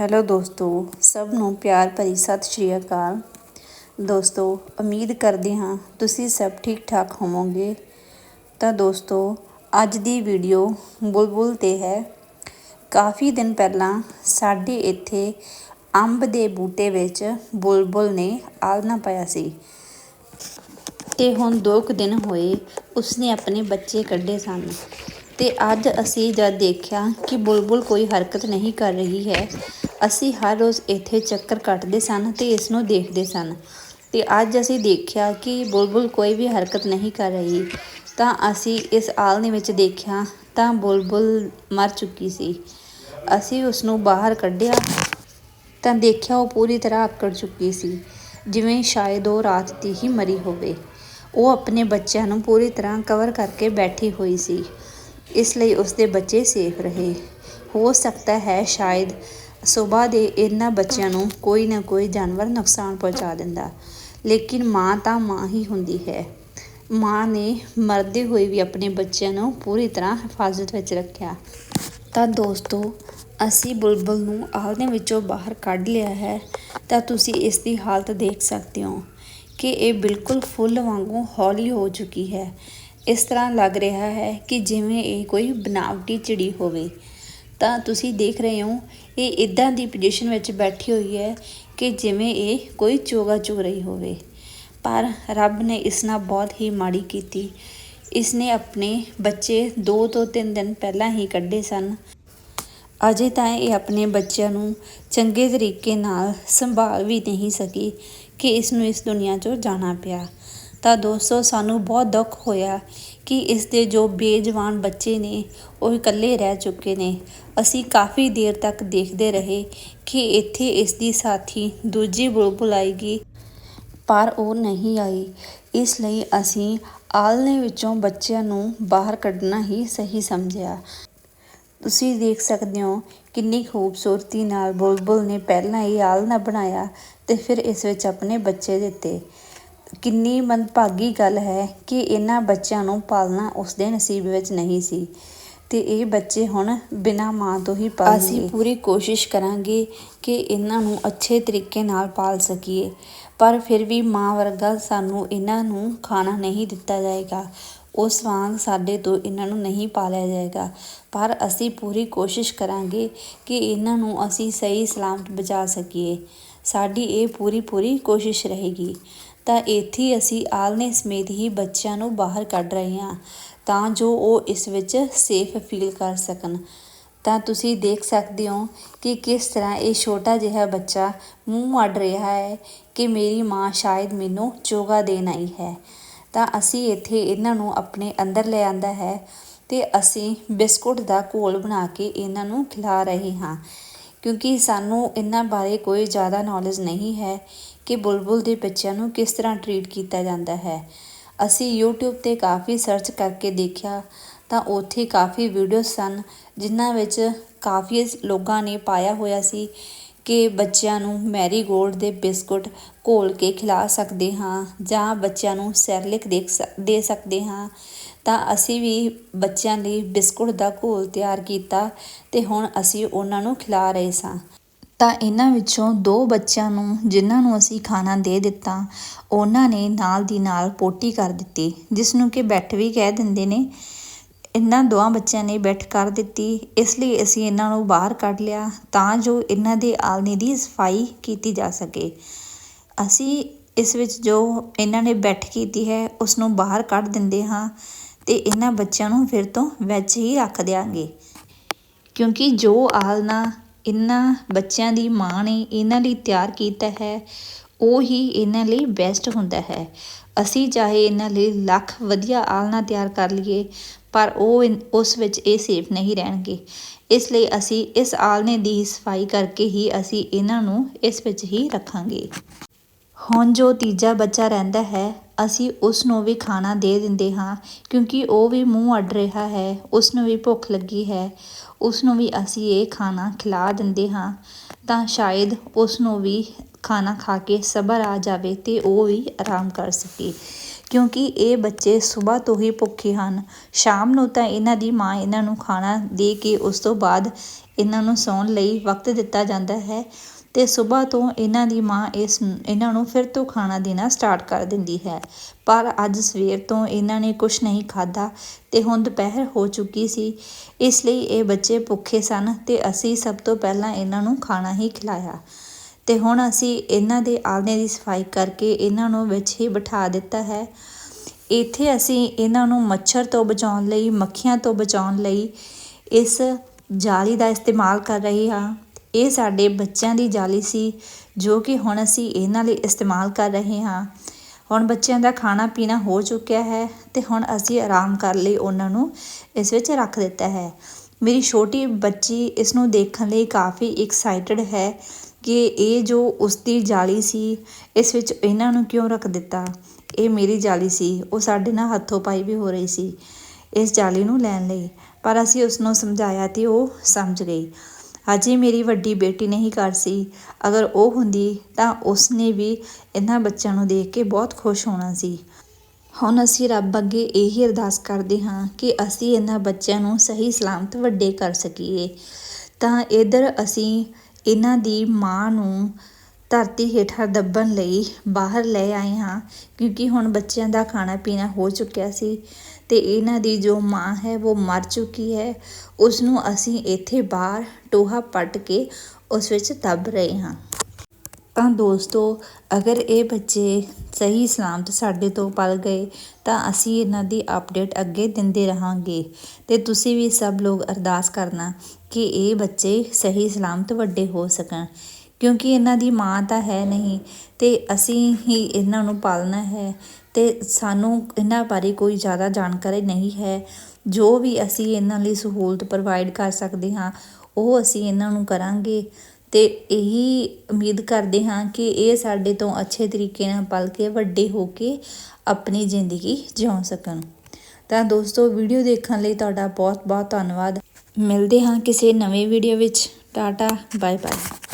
Hello ਦੋਸਤੋ, ਸਭ ਨੂੰ ਪਿਆਰ ਭਰੀ ਸਤਿ ਸ਼੍ਰੀ ਅਕਾਲ। ਦੋਸਤੋ, ਉਮੀਦ ਕਰਦੇ ਹਾਂ ਤੁਸੀਂ ਸਭ ਠੀਕ ਠਾਕ ਹੋਵੋਗੇ। ਤਾਂ ਦੋਸਤੋ, ਅੱਜ ਦੀ ਵੀਡੀਓ ਬੁਲਬੁਲ ਤੇ ਹੈ। ਕਾਫੀ ਦਿਨ ਪਹਿਲਾਂ ਸਾਡੇ ਇੱਥੇ ਅੰਬ ਦੇ ਬੂਟੇ ਵਿੱਚ ਬੁਲਬੁਲ ਨੇ ਆਲਣਾ ਪਾਇਆ ਸੀ ਤੇ ਹੁਣ ਦੋ ਕੁ ਦਿਨ ਹੋਏ ਉਸਨੇ ਆਪਣੇ ਬੱਚੇ ਕੱਢੇ ਸਨ ਤੇ ਅੱਜ ਅਸੀਂ ਜਦ ਦੇਖਿਆ ਕਿ ਬੁਲਬੁਲ ਕੋਈ ਹਰਕਤ ਨਹੀਂ ਕਰ ਰਹੀ ਹੈ ਅਸੀਂ ਹਰ ਰੋਜ਼ ਇੱਥੇ ਚੱਕਰ ਕੱਟਦੇ ਸਨ ਤੇ ਇਸ ਨੂੰ ਦੇਖਦੇ ਸਨ। ਤੇ ਅੱਜ ਅਸੀਂ ਦੇਖਿਆ ਕਿ ਬੁਲਬੁਲ ਕੋਈ ਵੀ ਹਰਕਤ ਨਹੀਂ ਕਰ ਰਹੀ। ਤਾਂ ਅਸੀਂ ਇਸ ਆਲਣੇ ਵਿੱਚ ਦੇਖਿਆ ਤਾਂ ਬੁਲਬੁਲ ਮਰ ਚੁੱਕੀ ਸੀ। ਅਸੀਂ ਉਸ ਨੂੰ ਬਾਹਰ ਕੱਢਿਆ ਤਾਂ ਦੇਖਿਆ ਉਹ ਪੂਰੀ ਤਰ੍ਹਾਂ ਆਕੜ ਚੁੱਕੀ ਸੀ, ਜਿਵੇਂ ਸ਼ਾਇਦ ਉਹ ਰਾਤ ਦੀ ਹੀ ਮਰੀ ਹੋਵੇ। ਉਹ ਆਪਣੇ ਬੱਚਿਆਂ ਨੂੰ ਪੂਰੀ ਤਰ੍ਹਾਂ ਕਵਰ ਕਰਕੇ ਬੈਠੀ ਹੋਈ ਸੀ। ਇਸ ਲਈ ਉਸ ਦੇ ਬੱਚੇ ਸੇਫ ਰਹੇ। ਹੋ ਸਕਦਾ ਹੈ ਸ਼ਾਇਦ ਸਵੇਰ ਦੇ ਇਹਨਾਂ ਬੱਚਿਆਂ ਨੂੰ ਕੋਈ ਨਾ ਕੋਈ ਜਾਨਵਰ ਨੁਕਸਾਨ ਪਹੁੰਚਾ ਦਿੰਦਾ। ਲੇਕਿਨ ਮਾਂ ਤਾਂ ਮਾਂ ਹੀ ਹੁੰਦੀ ਹੈ। ਮਾਂ ਨੇ ਮਰਦੇ ਹੋਏ ਵੀ ਆਪਣੇ ਬੱਚਿਆਂ ਨੂੰ ਪੂਰੀ ਤਰ੍ਹਾਂ ਹਿਫਾਜ਼ਤ ਵਿੱਚ ਰੱਖਿਆ। ਤਾਂ ਦੋਸਤੋ, ਅਸੀਂ ਬੁਲਬੁਲ ਨੂੰ ਆਲਣੇ ਵਿੱਚੋਂ ਬਾਹਰ ਕੱਢ ਲਿਆ ਹੈ, ਤਾਂ ਤੁਸੀਂ ਇਸ ਦੀ ਹਾਲਤ ਦੇਖ ਸਕਦੇ ਹੋ ਕਿ ਇਹ ਬਿਲਕੁਲ ਫੁੱਲ ਵਾਂਗੂ ਹੌਲੀ ਹੋ ਚੁੱਕੀ ਹੈ। ਇਸ ਤਰ੍ਹਾਂ ਲੱਗ ਰਿਹਾ ਹੈ ਕਿ ਜਿਵੇਂ ਇਹ ਕੋਈ ਬਨਾਵਟੀ ਚਿੜੀ ਹੋਵੇ। ਤਾਂ ਤੁਸੀਂ ਦੇਖ ਰਹੇ ਹੋ, ਇਹ ਇਦਾਂ ਦੀ ਪੋਜੀਸ਼ਨ ਵਿੱਚ ਬੈਠੀ ਹੋਈ ਹੈ ਕਿ ਜਿਵੇਂ ਇਹ ਕੋਈ ਚੋਗਾ ਚੁਗ ਰਹੀ ਹੋਵੇ। ਪਰ ਰੱਬ ਨੇ ਇਸ ਨਾਲ ਬਹੁਤ ਹੀ ਮਾੜੀ ਕੀਤੀ। ਇਸ ਨੇ ਆਪਣੇ ਬੱਚੇ 2 ਤੋਂ 3 ਦਿਨ ਪਹਿਲਾਂ ਹੀ ਕੱਢੇ ਸਨ। ਅਜੇ ਤਾਂ ਇਹ ਆਪਣੇ ਬੱਚਿਆਂ ਨੂੰ ਚੰਗੇ ਤਰੀਕੇ ਨਾਲ ਸੰਭਾਲ ਵੀ ਨਹੀਂ ਸਕੀ ਕਿ ਇਸ ਨੂੰ ਇਸ ਦੁਨੀਆ 'ਚੋਂ ਜਾਣਾ ਪਿਆ। ਤਾਂ ਦੋਸਤੋ ਸਾਨੂੰ ਬਹੁਤ ਦੁੱਖ ਹੋਇਆ ਕਿ ਇਸ ਦੇ ਜੋ ਬੇਜਵਾਨ ਬੱਚੇ ਨੇ, ਉਹ ਇਕੱਲੇ ਰਹਿ ਚੁੱਕੇ ਨੇ। ਅਸੀਂ ਕਾਫੀ ਦੇਰ ਤੱਕ ਦੇਖਦੇ ਰਹੇ ਕਿ ਇੱਥੇ ਇਸ ਦੀ ਸਾਥੀ ਦੂਜੀ ਬੁਲਬੁਲ ਆਏਗੀ ਪਰ ਉਹ ਨਹੀਂ ਆਈ। ਇਸ ਲਈ ਅਸੀਂ ਆਲਣੇ ਵਿੱਚੋਂ ਬੱਚਿਆਂ ਨੂੰ ਬਾਹਰ ਕੱਢਣਾ ਹੀ ਸਹੀ ਸਮਝਿਆ। ਤੁਸੀਂ ਦੇਖ ਸਕਦੇ ਹੋ ਕਿੰਨੀ ਖੂਬਸੂਰਤੀ ਨਾਲ ਬੁਲਬੁਲ ਨੇ ਪਹਿਲਾਂ ਹੀ ਆਲਣਾ ਬਣਾਇਆ ਤੇ ਫਿਰ ਇਸ ਵਿੱਚ ਆਪਣੇ ਬੱਚੇ ਦਿੱਤੇ। ਕਿੰਨੀ ਮੰਦਭਾਗੀ ਗੱਲ ਹੈ ਕਿ ਇਹਨਾਂ ਬੱਚਿਆਂ ਨੂੰ ਪਾਲਣਾ ਉਸਦੇ ਨਸੀਬ ਵਿੱਚ ਨਹੀਂ ਸੀ ਤੇ ਇਹ ਬੱਚੇ ਹੁਣ ਬਿਨਾਂ ਮਾਂ ਤੋਂ ਹੀ ਪਾਲਣਗੇ। ਅਸੀਂ ਪੂਰੀ ਕੋਸ਼ਿਸ਼ ਕਰਾਂਗੇ ਕਿ ਇਹਨਾਂ ਨੂੰ ਅੱਛੇ ਤਰੀਕੇ ਨਾਲ ਪਾਲ ਸਕੀਏ, ਪਰ ਫਿਰ ਵੀ ਮਾਂ ਵਰਗਾ ਸਾਨੂੰ ਇਹਨਾਂ ਨੂੰ ਖਾਣਾ ਨਹੀਂ ਦਿੱਤਾ ਜਾਏਗਾ। ਉਸ ਵਾਂਗ ਸਾਡੇ ਤੋਂ ਇਹਨਾਂ ਨੂੰ ਨਹੀਂ ਪਾਲਿਆ ਜਾਏਗਾ। ਪਰ ਅਸੀਂ ਪੂਰੀ ਕੋਸ਼ਿਸ਼ ਕਰਾਂਗੇ ਕਿ ਇਹਨਾਂ ਨੂੰ ਅਸੀਂ ਸਹੀ ਸਲਾਮਤ ਬਚਾ ਸਕੀਏ। ਸਾਡੀ ਇਹ ਪੂਰੀ ਪੂਰੀ ਕੋਸ਼ਿਸ਼ ਰਹੇਗੀ। ਤਾਂ ਇੱਥੇ ਅਸੀਂ ਆਲਣੇ ਸਮੇਤ ਹੀ ਬੱਚਿਆਂ ਨੂੰ ਬਾਹਰ ਕੱਢ ਰਹੇ ਹਾਂ ਤਾਂ ਜੋ ਉਹ ਇਸ ਵਿੱਚ ਸੇਫ ਫੀਲ ਕਰ ਸਕਣ। ਤਾਂ ਤੁਸੀਂ ਦੇਖ ਸਕਦੇ ਹੋ ਕਿ ਕਿਸ ਤਰ੍ਹਾਂ ਇਹ ਛੋਟਾ ਜਿਹਾ ਬੱਚਾ ਮੂੰਹ ਅੱਡ ਰਿਹਾ ਹੈ ਕਿ ਮੇਰੀ ਮਾਂ ਸ਼ਾਇਦ ਮੈਨੂੰ ਚੋਗਾ ਦੇਣ ਆਈ ਹੈ। ਤਾਂ ਅਸੀਂ ਇੱਥੇ ਇਹਨਾਂ ਨੂੰ ਆਪਣੇ ਅੰਦਰ ਲੈ ਆਂਦਾ ਹੈ ਤੇ ਅਸੀਂ ਬਿਸਕੁਟ ਦਾ ਘੋਲ ਬਣਾ ਕੇ ਇਹਨਾਂ ਨੂੰ ਖਿਲਾ ਰਹੇ ਹਾਂ। ਕਿਉਂਕਿ ਸਾਨੂੰ ਇਹਨਾਂ ਬਾਰੇ ਕੋਈ ਜ਼ਿਆਦਾ ਨੌਲੇਜ ਨਹੀਂ ਹੈ ਕਿ ਬੁਲਬੁਲ ਦੇ ਬੱਚਿਆਂ ਨੂੰ ਕਿਸ ਤਰ੍ਹਾਂ ਟਰੀਟ ਕੀਤਾ ਜਾਂਦਾ ਹੈ। ਅਸੀਂ YouTube ਤੇ ਕਾਫੀ ਸਰਚ ਕਰਕੇ ਦੇਖਿਆ ਤਾਂ ਉੱਥੇ ਕਾਫੀ ਵੀਡੀਓ ਸਨ, ਜਿਨ੍ਹਾਂ ਵਿੱਚ ਕਾਫੀ ਲੋਕਾਂ ਨੇ ਪਾਇਆ ਹੋਇਆ ਸੀ ਕਿ ਬੱਚਿਆਂ ਨੂੰ ਮੈਰੀਗੋਲਡ ਦੇ ਬਿਸਕੁਟ ਘੋਲ ਕੇ ਖਿਲਾ ਸਕਦੇ ਹਾਂ ਜਾਂ ਬੱਚਿਆਂ ਨੂੰ ਸੈਰਲਿਕ ਦੇ ਸਕਦੇ ਹਾਂ। ਤਾਂ ਅਸੀਂ ਵੀ ਬੱਚਿਆਂ ਲਈ ਬਿਸਕੁਟ ਦਾ ਘੋਲ ਤਿਆਰ ਕੀਤਾ ਤੇ ਹੁਣ ਅਸੀਂ ਉਹਨਾਂ ਨੂੰ ਖਿਲਾ ਰਹੇ ਸਾਂ। ਤਾਂ ਇਹਨਾਂ ਵਿੱਚੋਂ ਦੋ ਬੱਚਿਆਂ ਨੂੰ, ਜਿਨ੍ਹਾਂ ਨੂੰ ਅਸੀਂ ਖਾਣਾ ਦੇ ਦਿੱਤਾ, ਉਹਨਾਂ ਨੇ ਨਾਲ ਦੀ ਨਾਲ ਪੋਟੀ ਕਰ ਦਿੱਤੀ, ਜਿਸ ਨੂੰ ਕਿ ਬੈਠ ਵੀ ਕਹਿ ਦਿੰਦੇ ਨੇ। ਇਹਨਾਂ ਦੋਵਾਂ ਬੱਚਿਆਂ ਨੇ ਬੈਠ ਕਰ ਦਿੱਤੀ। ਇਸ ਲਈ ਅਸੀਂ ਇਹਨਾਂ ਨੂੰ ਬਾਹਰ ਕੱਢ ਲਿਆ ਤਾਂ ਜੋ ਇਹਨਾਂ ਦੇ ਆਲਣੇ ਦੀ ਸਫ਼ਾਈ ਕੀਤੀ ਜਾ ਸਕੇ। ਅਸੀਂ ਇਸ ਵਿੱਚ ਜੋ ਇਹਨਾਂ ਨੇ ਬੈਠ ਕੀਤੀ ਹੈ ਉਸ ਨੂੰ ਬਾਹਰ ਕੱਢ ਦਿੰਦੇ ਹਾਂ ਤੇ ਇਹਨਾਂ ਬੱਚਿਆਂ ਨੂੰ ਫਿਰ ਤੋਂ ਵਿੱਚ ਹੀ ਰੱਖ ਦਿਆਂਗੇ। ਕਿਉਂਕਿ ਜੋ ਆਲਣਾ ਇਹਨਾਂ ਬੱਚਿਆਂ ਦੀ ਮਾਂ ਨੇ ਇਹਨਾਂ ਲਈ ਤਿਆਰ ਕੀਤਾ ਹੈ, ਉਹ ਹੀ ਇਹਨਾਂ ਲਈ ਬੈਸਟ ਹੁੰਦਾ ਹੈ। ਅਸੀਂ ਚਾਹੇ ਇਹਨਾਂ ਲਈ ਲੱਖ ਵਧੀਆ ਆਲਣਾ ਤਿਆਰ ਕਰ ਲਈਏ, ਪਰ ਉਹ ਉਸ ਵਿੱਚ ਇਹ ਸੇਫ ਨਹੀਂ ਰਹਿਣਗੇ। ਇਸ ਲਈ ਅਸੀਂ ਇਸ ਆਲਣੇ ਦੀ ਸਫ਼ਾਈ ਕਰਕੇ ਹੀ ਅਸੀਂ ਇਹਨਾਂ ਨੂੰ ਇਸ ਵਿੱਚ ਹੀ ਰੱਖਾਂਗੇ। ਹੁਣ ਜੋ ਤੀਜਾ ਬੱਚਾ ਰਹਿੰਦਾ ਹੈ ਅਸੀਂ ਉਸ ਨੂੰ ਵੀ ਖਾਣਾ ਦੇ ਦਿੰਦੇ ਹਾਂ, ਕਿਉਂਕਿ ਉਹ ਵੀ ਮੂੰਹ ਅੱਡ ਰਿਹਾ ਹੈ ਉਸ ਨੂੰ ਵੀ ਭੁੱਖ ਲੱਗੀ ਹੈ। ਉਸ ਨੂੰ ਵੀ ਅਸੀਂ ਇਹ ਖਾਣਾ ਖਿਲਾ ਦਿੰਦੇ ਹਾਂ। ਤਾਂ ਸ਼ਾਇਦ ਉਸ ਨੂੰ ਵੀ ਖਾਣਾ ਖਾ ਕੇ ਸਬਰ ਆ ਜਾਵੇ ਅਤੇ ਉਹ ਵੀ ਆਰਾਮ ਕਰ ਸਕੇ। ਕਿਉਂਕਿ ਇਹ ਬੱਚੇ ਸੁਬਾਹ ਤੋਂ ਹੀ ਭੁੱਖੇ ਹਨ। ਸ਼ਾਮ ਨੂੰ ਤਾਂ ਇਹਨਾਂ ਦੀ ਮਾਂ ਇਹਨਾਂ ਨੂੰ ਖਾਣਾ ਦੇ ਕੇ ਉਸ ਤੋਂ ਬਾਅਦ ਇਹਨਾਂ ਨੂੰ ਸੌਣ ਲਈ ਵਕਤ ਦਿੱਤਾ ਜਾਂਦਾ ਹੈ। ਤੇ ਸਵੇਰ ਤੋਂ ਇਹਨਾਂ ਦੀ ਮਾਂ ਇਸ, ਇਹਨਾਂ ਨੂੰ ਫਿਰ ਤੋਂ ਖਾਣਾ ਦੇਣਾ ਸਟਾਰਟ ਕਰ ਦਿੰਦੀ ਹੈ। ਪਰ ਅੱਜ ਸਵੇਰ ਤੋਂ ਇਹਨਾਂ ਨੇ ਕੁਝ ਨਹੀਂ ਖਾਧਾ ਤੇ ਹੁਣ ਦੁਪਹਿਰ ਹੋ ਚੁੱਕੀ ਸੀ। ਇਸ ਲਈ ਇਹ ਬੱਚੇ ਭੁੱਖੇ ਸਨ ਤੇ ਅਸੀਂ ਸਭ ਤੋਂ ਪਹਿਲਾਂ ਇਹਨਾਂ ਨੂੰ ਖਾਣਾ ਹੀ ਖਿਲਾਇਆ। ਤੇ ਹੁਣ ਅਸੀਂ ਇਹਨਾਂ ਦੇ ਆਲਣੇ ਦੀ ਸਫ਼ਾਈ ਕਰਕੇ ਇਹਨਾਂ ਨੂੰ ਵਿੱਚ ਹੀ ਬਿਠਾ ਦਿੱਤਾ ਹੈ। ਇੱਥੇ ਅਸੀਂ ਇਹਨਾਂ ਨੂੰ ਮੱਛਰ ਤੋਂ ਬਚਾਉਣ ਲਈ, ਮੱਖੀਆਂ ਤੋਂ ਬਚਾਉਣ ਲਈ ਇਸ ਜਾਲੀ ਦਾ ਇਸਤੇਮਾਲ ਕਰ ਰਹੇ ਹਾਂ। ਇਹ ਸਾਡੇ ਬੱਚਿਆਂ ਦੀ ਜਾਲੀ ਸੀ, ਜੋ ਕਿ ਹੁਣ ਅਸੀਂ ਇਹਨਾਂ ਲਈ ਇਸਤੇਮਾਲ ਕਰ ਰਹੇ ਹਾਂ। ਹੁਣ ਬੱਚਿਆਂ ਦਾ ਖਾਣਾ ਪੀਣਾ ਹੋ ਚੁੱਕਿਆ ਹੈ ਤੇ ਹੁਣ ਅਸੀਂ ਆਰਾਮ ਕਰ ਲਈ ਉਹਨਾਂ ਨੂੰ ਇਸ ਵਿੱਚ ਰੱਖ ਦਿੱਤਾ ਹੈ। ਮੇਰੀ ਛੋਟੀ ਬੱਚੀ ਇਸ ਨੂੰ ਦੇਖਣ ਲਈ ਕਾਫੀ ਐਕਸਾਈਟਡ ਹੈ ਕਿ ਇਹ ਜੋ ਉਸਦੀ ਜਾਲੀ ਸੀ, ਇਸ ਵਿੱਚ ਇਹਨਾਂ ਨੂੰ ਕਿਉਂ ਰੱਖ ਦਿੱਤਾ? ਇਹ ਮੇਰੀ ਜਾਲੀ ਸੀ, ਉਹ ਸਾਡੇ ਨਾਲ ਹੱਥੋਂ ਪਾਈ ਵੀ ਹੋ ਰਹੀ ਸੀ, ਇਸ ਜਾਲੀ ਨੂੰ ਲੈਣ ਲਈ। ਪਰ ਅਸੀਂ ਉਸ ਨੂੰ ਸਮਝਾਇਆ ਤੇ ਉਹ ਸਮਝ ਗਈ। ਅਜੇ ਮੇਰੀ ਵੱਡੀ ਬੇਟੀ ਨਹੀਂ ਘਰ ਸੀ। ਅਗਰ ਉਹ ਹੁੰਦੀ ਤਾਂ ਉਸਨੇ ਵੀ ਇਹਨਾਂ ਬੱਚਿਆਂ ਨੂੰ ਦੇਖ ਕੇ ਬਹੁਤ ਖੁਸ਼ ਹੋਣਾ ਸੀ। ਹੁਣ ਅਸੀਂ ਰੱਬ ਅੱਗੇ ਇਹੀ ਅਰਦਾਸ ਕਰਦੇ ਹਾਂ ਕਿ ਅਸੀਂ ਇਹਨਾਂ ਬੱਚਿਆਂ ਨੂੰ ਸਹੀ ਸਲਾਮਤ ਵੱਡੇ ਕਰ ਸਕੀਏ। ਤਾਂ ਇਧਰ ਅਸੀਂ ਇਹਨਾਂ ਦੀ ਮਾਂ ਨੂੰ ਧਰਤੀ ਹੇਠਾਂ ਦੱਬਣ ਲਈ ਬਾਹਰ ਲੈ ਆਏ ਹਾਂ, ਕਿਉਂਕਿ ਹੁਣ ਬੱਚਿਆਂ ਦਾ ਖਾਣਾ ਪੀਣਾ ਹੋ ਚੁੱਕਿਆ ਸੀ ਅਤੇ ਇਹਨਾਂ ਦੀ ਜੋ ਮਾਂ ਹੈ ਉਹ ਮਰ ਚੁੱਕੀ ਹੈ। ਉਸ ਨੂੰ ਅਸੀਂ ਇੱਥੇ ਬਾਹਰ ਟੋਹਾ ਪੱਟ ਕੇ ਉਸ ਵਿੱਚ ਦੱਬ ਰਹੇ ਹਾਂ। ਤਾਂ ਦੋਸਤੋ, ਅਗਰ ਇਹ ਬੱਚੇ ਸਹੀ ਸਲਾਮਤ ਸਾਡੇ ਤੋਂ ਪਲ ਗਏ, ਤਾਂ ਅਸੀਂ ਇਹਨਾਂ ਦੀ ਅਪਡੇਟ ਅੱਗੇ ਦਿੰਦੇ ਰਹਾਂਗੇ। ਤੇ ਤੁਸੀਂ ਵੀ ਸਭ ਲੋਕ ਅਰਦਾਸ ਕਰਨਾ ਕਿ ਇਹ ਬੱਚੇ ਸਹੀ ਸਲਾਮਤ ਵੱਡੇ ਹੋ ਸਕਣ। ਕਿਉਂਕਿ ਇਹਨਾਂ ਦੀ ਮਾਂ ਤਾਂ ਹੈ ਨਹੀਂ ਅਤੇ ਅਸੀਂ ਹੀ ਇਹਨਾਂ ਨੂੰ ਪਾਲਣਾ ਹੈ ਅਤੇ ਸਾਨੂੰ ਇਹਨਾਂ ਬਾਰੇ ਕੋਈ ਜ਼ਿਆਦਾ ਜਾਣਕਾਰੀ ਨਹੀਂ ਹੈ। ਜੋ ਵੀ ਅਸੀਂ ਇਹਨਾਂ ਲਈ ਸਹੂਲਤ ਪ੍ਰੋਵਾਈਡ ਕਰ ਸਕਦੇ ਹਾਂ, ਉਹ ਅਸੀਂ ਇਹਨਾਂ ਨੂੰ ਕਰਾਂਗੇ ਅਤੇ ਇਹੀ ਉਮੀਦ ਕਰਦੇ ਹਾਂ ਕਿ ਇਹ ਸਾਡੇ ਤੋਂ ਅੱਛੇ ਤਰੀਕੇ ਨਾਲ ਪਲ ਕੇ ਵੱਡੇ ਹੋ ਕੇ ਆਪਣੀ ਜ਼ਿੰਦਗੀ ਜਿਉ ਸਕਣ। ਤਾਂ ਦੋਸਤੋ, ਵੀਡੀਓ ਦੇਖਣ ਲਈ ਤੁਹਾਡਾ ਬਹੁਤ ਬਹੁਤ ਧੰਨਵਾਦ। ਮਿਲਦੇ ਹਾਂ ਕਿਸੇ ਨਵੇਂ ਵੀਡੀਓ ਵਿੱਚ। Tata bye bye